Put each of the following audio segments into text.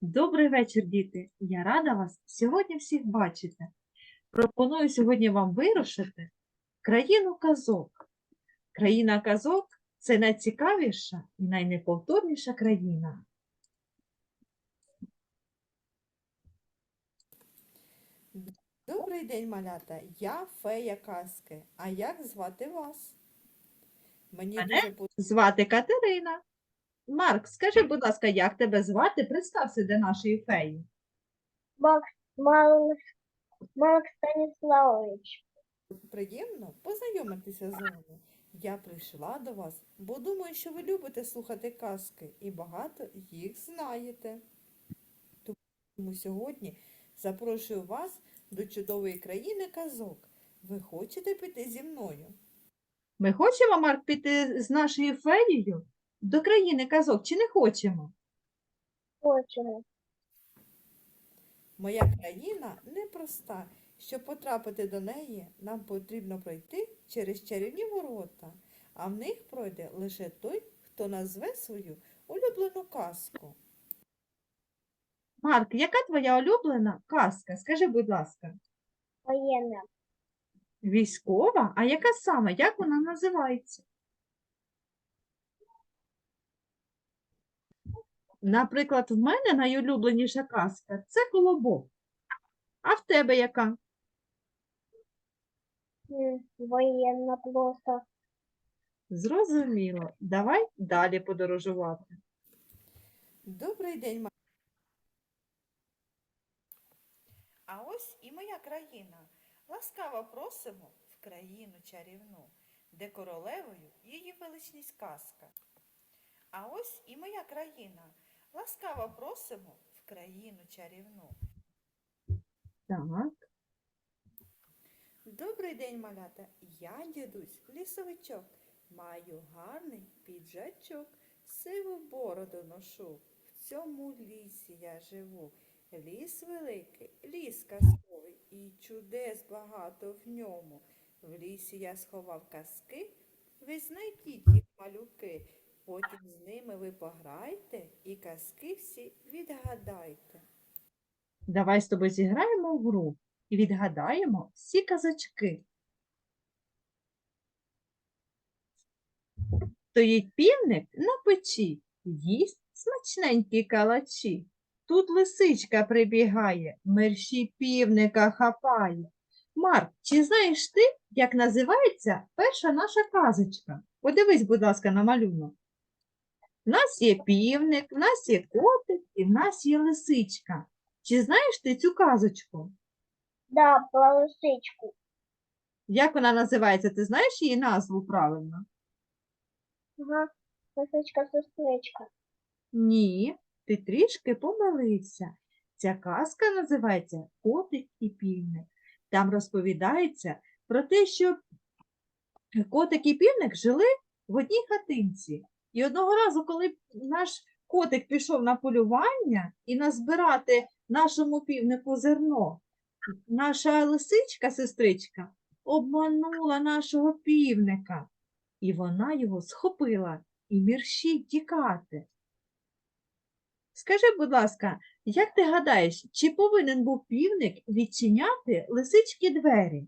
Добрий вечір, діти! Я рада вас сьогодні всіх бачити. Пропоную сьогодні вам вирушити в країну казок. Країна казок це найцікавіша і найнеповторніша країна. Добрий день, малята. Я фея казки. А як звати вас? Мені Мене? дуже Звати Катерина. Марк, скажи, будь ласка, як тебе звати? Представся до нашої феї. Макс, Макс, Макс Станіславович. приємно познайомитися з вами. Я прийшла до вас, бо думаю, що ви любите слухати казки і багато їх знаєте. Тому сьогодні запрошую вас до чудової країни казок. Ви хочете піти зі мною? Ми хочемо, Марк, піти з нашою феєю до країни казок чи не хочемо? Хочемо. Моя країна непроста. Щоб потрапити до неї, нам потрібно пройти через чарівні ворота, а в них пройде лише той, хто назве свою улюблену казку. Марк, яка твоя улюблена казка? Скажи, будь ласка. Воєнна. Військова? А яка саме? Як вона називається? Наприклад, в мене найулюбленіша казка це колобок. А в тебе яка? Воєнна просто. Зрозуміло. Давай далі подорожувати. Добрий день, ма- А ось і моя країна. Ласкаво просимо в країну чарівну, де королевою її величність казка. А ось і моя країна. Ласкаво просимо в країну чарівну. Так. Добрий день, малята. Я дідусь лісовичок. Маю гарний піджачок, сиву бороду ношу. В цьому лісі я живу. Ліс великий, ліс казковий, і чудес багато в ньому. В лісі я сховав казки, ви знайдіть їх малюки. Потім з ними ви пограйте і казки всі відгадайте. Давай з тобою зіграємо в гру і відгадаємо всі казачки. Стоїть півник на печі, їсть смачненькі калачі. Тут лисичка прибігає, мерщій півника хапає. Марк, чи знаєш ти, як називається перша наша казочка? Подивись, будь ласка, на малюнок. В нас є півник, в нас є котик і в нас є лисичка. Чи знаєш ти цю казочку? Да, про лисичку. Як вона називається? Ти знаєш її назву правильно? Ага. Лисичка сестричка. Ні, ти трішки помилився. Ця казка називається Котик і півник. Там розповідається про те, що котик і півник жили в одній хатинці. І одного разу, коли наш котик пішов на полювання і назбирати нашому півнику зерно, наша лисичка, сестричка, обманула нашого півника, і вона його схопила і мірщить тікати. Скажи, будь ласка, як ти гадаєш, чи повинен був півник відчиняти лисички двері?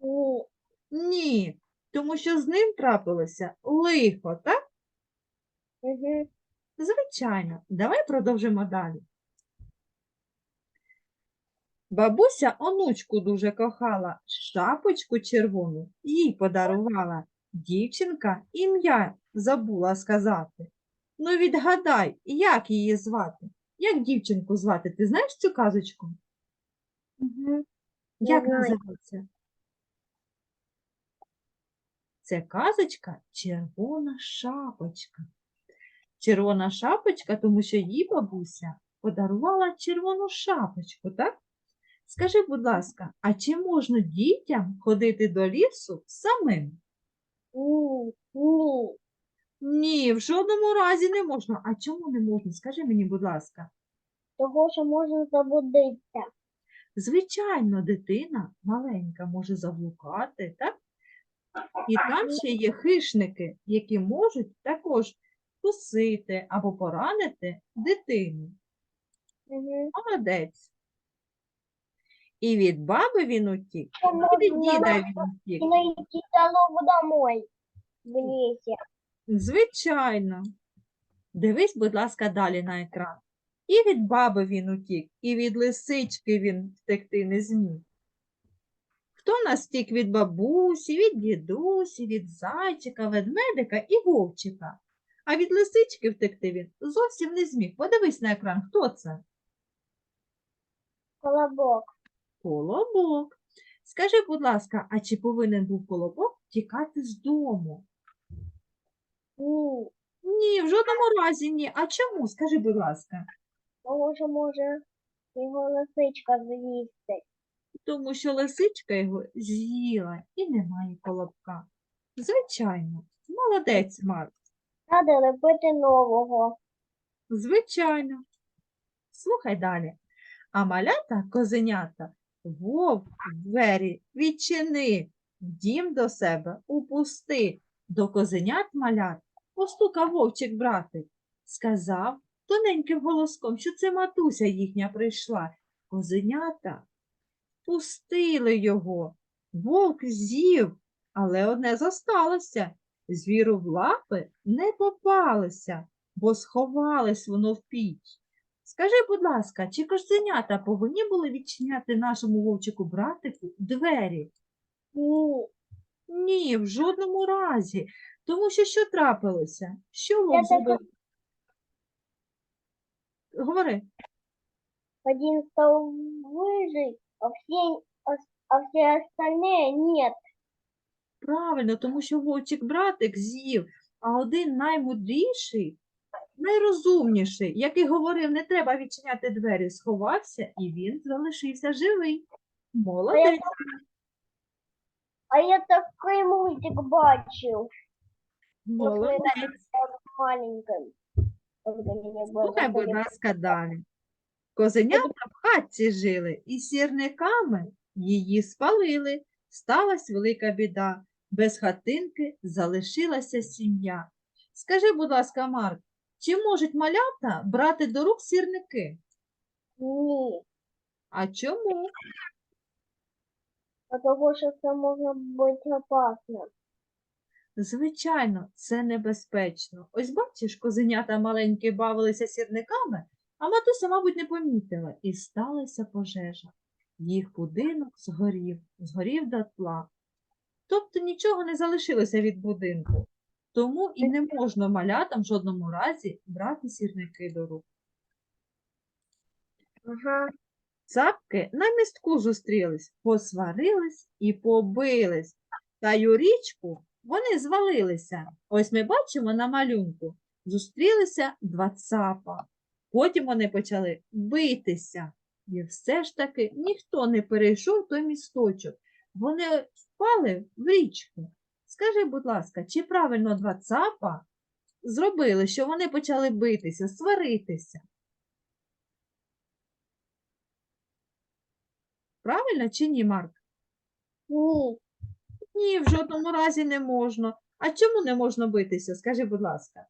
Ні. Ні, тому що з ним трапилося лихо, так? Угу. Звичайно. Давай продовжимо далі. Бабуся онучку дуже кохала, шапочку червону їй подарувала. Дівчинка ім'я забула сказати. Ну, відгадай, як її звати? Як дівчинку звати? Ти знаєш цю казочку? Угу. Як називається? Це казочка Червона шапочка. Червона шапочка, тому що їй бабуся подарувала червону шапочку, так? Скажи, будь ласка, а чи можна дітям ходити до лісу самим? Ні. Ні. Ні, в жодному разі не можна. А чому не можна? Скажи мені, будь ласка. Того, що можна заблудитися. Звичайно, дитина маленька може заблукати, так? І там ще є хищники, які можуть також вкусити або поранити дитину. Угу. Молодець. І від баби він утік, і від діда він утік. Найти дорогу домой в лесе. Звичайно. Дивись, будь ласка, далі на екран. І від баби він утік, і від лисички він втекти не зміг. Хто нас втік від бабусі, від дідусі, від зайчика, ведмедика і вовчика? А від лисички втекти він зовсім не зміг. Подивись на екран, хто це? Колобок. Колобок. Скажи, будь ласка, а чи повинен був колобок тікати з дому? Ні. Ні, в жодному разі ні. А чому? Скажи, будь ласка. Тому що може його лисичка з'їсти. Тому що лисичка його з'їла і немає колобка. Звичайно, молодець, Марк. Треба лепити нового. Звичайно. Слухай далі. А малята, козенята, вовк двері відчини, дім до себе упусти, до козенят малят постукав вовчик братик. Сказав тоненьким голоском, що це матуся їхня прийшла. Козенята пустили його. Вовк з'їв, але одне зосталося. Звіру в лапи не попалося бо сховалось воно в піч. Скажи, будь ласка, чи козенята повинні були відчиняти нашому вовчику братику двері? Ні. Ні, в жодному разі. Тому що що трапилося? Що вовк зробив? Говори. Один стал выжить, а все, а все остальные нет. Правильно, тому що вовчик братик з'їв, а один наймудріший, найрозумніший, який говорив, не треба відчиняти двері, сховався, і він залишився живий. Молодець. А я такой мультик бачил, Молодець. Слухай, будь ласка, далі. Козенята в хатці жили, і сірниками її спалили. Сталась велика біда. Без хатинки залишилася сім'я. Скажи, будь ласка, Марк, чи можуть малята брати до рук сірники? Ні, А чому? потому що це може бути опасно. Звичайно, це небезпечно. Ось бачиш, козенята маленькі бавилися сірниками, а матуся, мабуть, не помітила, і сталася пожежа. Їх будинок згорів, згорів дотла. Тобто нічого не залишилося від будинку. Тому і не можна малятам в жодному разі брати сірники до рук. Ага. Цапки на містку зустрілись, посварились і побились. Та й у річку вони звалилися. Ось ми бачимо на малюнку. Зустрілися два цапа. Потім вони почали битися. І все ж таки ніхто не перейшов той місточок. Вони впали в річку. Скажи, будь ласка, чи правильно два цапа зробили, що вони почали битися, сваритися? Правильно чи ні, Марк? Ні, Ні, в жодному разі не можна. А чому не можна битися? Скажи, будь ласка.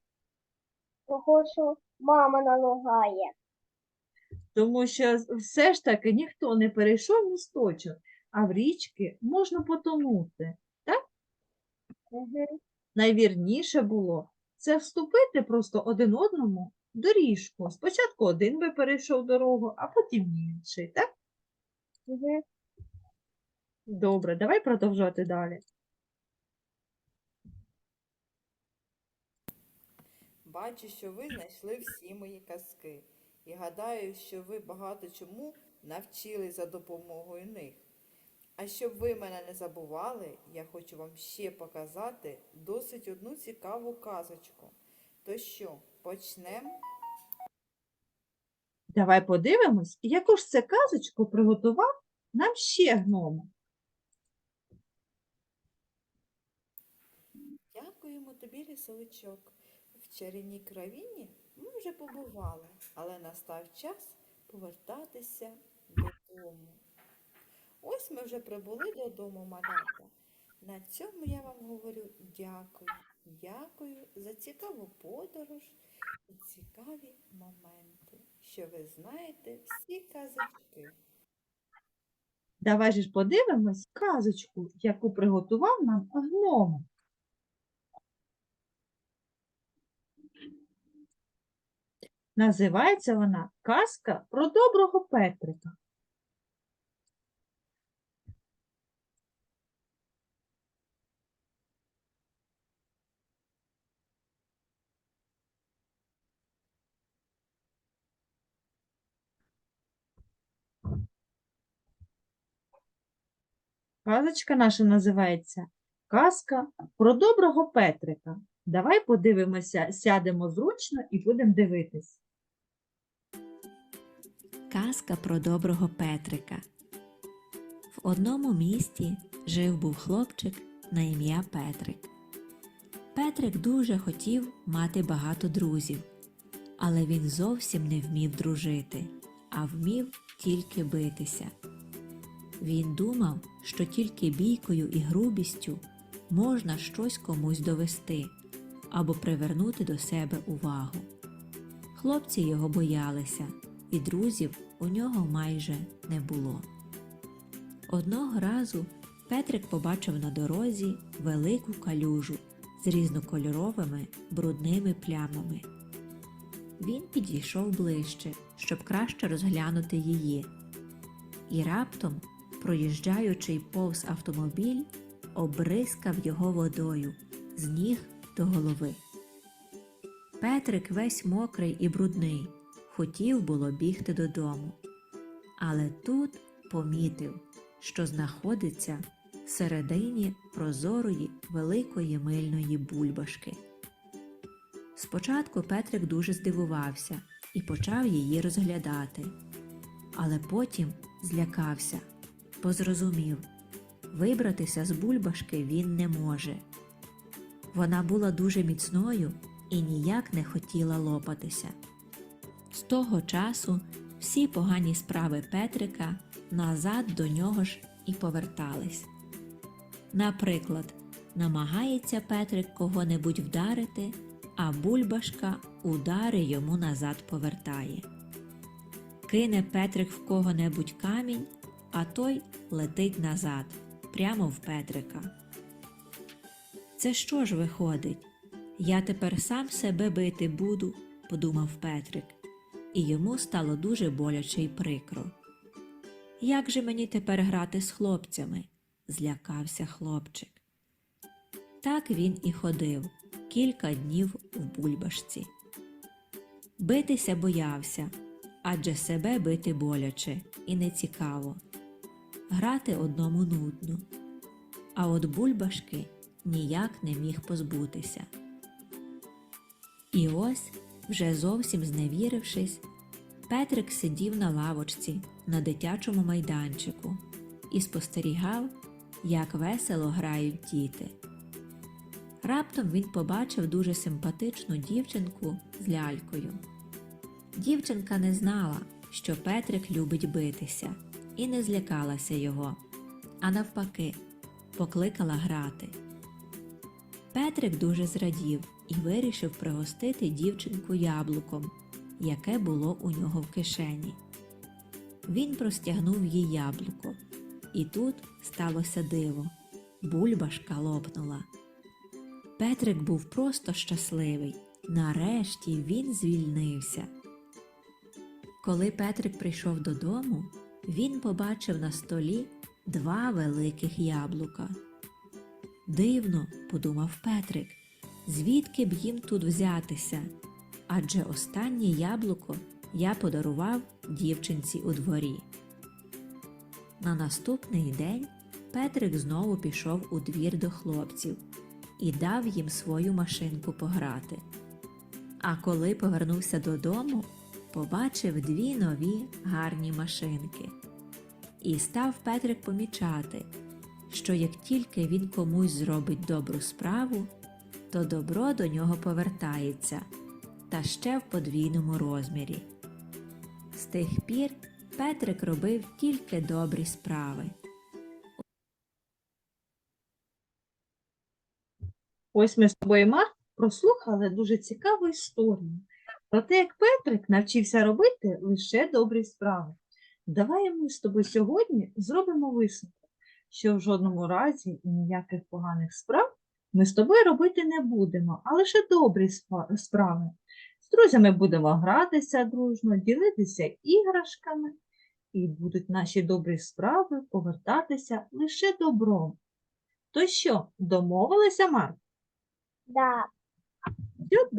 того що мама налагає. Тому що все ж таки ніхто не перейшов місточок, а в річки можна потонути. Угу. Найвірніше було це вступити просто один одному в доріжку. Спочатку один би перейшов дорогу, а потім інший. Так? Угу. Добре, давай продовжувати далі. Бачу, що ви знайшли всі мої казки. І гадаю, що ви багато чому навчились за допомогою них. А щоб ви мене не забували, я хочу вам ще показати досить одну цікаву казочку. То що, почнемо? Давай подивимось, яку ж це казочку приготував нам ще гном. Дякуємо тобі, лісовичок. В чарівній країні ми вже побували, але настав час повертатися додому. Ось ми вже прибули додому, малята. На цьому я вам говорю дякую. Дякую за цікаву подорож і цікаві моменти, що ви знаєте всі казочки. Давай же ж подивимось казочку, яку приготував нам гном. Називається вона Казка про доброго Петрика. Казочка наша називається Казка про доброго Петрика. Давай подивимося, сядемо зручно і будемо дивитись. Казка про доброго Петрика. В одному місті жив був хлопчик на ім'я Петрик. Петрик дуже хотів мати багато друзів, але він зовсім не вмів дружити, а вмів тільки битися. Він думав, що тільки бійкою і грубістю можна щось комусь довести або привернути до себе увагу. Хлопці його боялися, і друзів у нього майже не було. Одного разу Петрик побачив на дорозі велику калюжу з різнокольоровими брудними плямами. Він підійшов ближче, щоб краще розглянути її. І раптом, проїжджаючий повз автомобіль, обрискав його водою з ніг до голови. Петрик весь мокрий і брудний, хотів було бігти додому. Але тут помітив, що знаходиться всередині прозорої великої мильної бульбашки. Спочатку Петрик дуже здивувався і почав її розглядати, але потім злякався, бо зрозумів, вибратися з бульбашки він не може. Вона була дуже міцною і ніяк не хотіла лопатися. З того часу всі погані справи Петрика назад до нього ж і повертались. Наприклад, намагається Петрик кого-небудь вдарити, а бульбашка удари йому назад повертає. Кине Петрик в кого-небудь камінь, а той летить назад, прямо в Петрика. Це що ж виходить? Я тепер сам себе бити буду, подумав Петрик, і йому стало дуже боляче й прикро. Як же мені тепер грати з хлопцями? злякався хлопчик. Так він і ходив кілька днів в бульбашці. Битися боявся, адже себе бити боляче і нецікаво. Грати одному нудно, а от бульбашки ніяк не міг позбутися. І ось, вже зовсім зневірившись, Петрик сидів на лавочці на дитячому майданчику і спостерігав, як весело грають діти. Раптом він побачив дуже симпатичну дівчинку з лялькою. Дівчинка не знала, що Петрик любить битися, і не злякалася його, а навпаки, покликала грати. Петрик дуже зрадів і вирішив пригостити дівчинку яблуком, яке було у нього в кишені. Він простягнув їй яблуко, і тут сталося диво. Бульбашка лопнула. Петрик був просто щасливий. Нарешті він звільнився. Коли Петрик прийшов додому, він побачив на столі два великих яблука. Дивно, подумав Петрик, звідки б їм тут взятися? Адже останнє яблуко я подарував дівчинці у дворі. На наступний день Петрик знову пішов у двір до хлопців і дав їм свою машинку пограти. А коли повернувся додому, побачив дві нові гарні машинки. І став Петрик помічати, що як тільки він комусь зробить добру справу, то добро до нього повертається та ще в подвійному розмірі. З тих пір Петрик робив тільки добрі справи. Ось ми з тобою, Марк, прослухали дуже цікаву історію про те, як Петрик навчився робити лише добрі справи. Давай ми з тобою сьогодні зробимо висновок, що в жодному разі ніяких поганих справ ми з тобою робити не будемо, а лише добрі справи. З друзями будемо гратися дружно, ділитися іграшками, і будуть наші добрі справи повертатися лише добром. То що, домовилися, Марк? Да.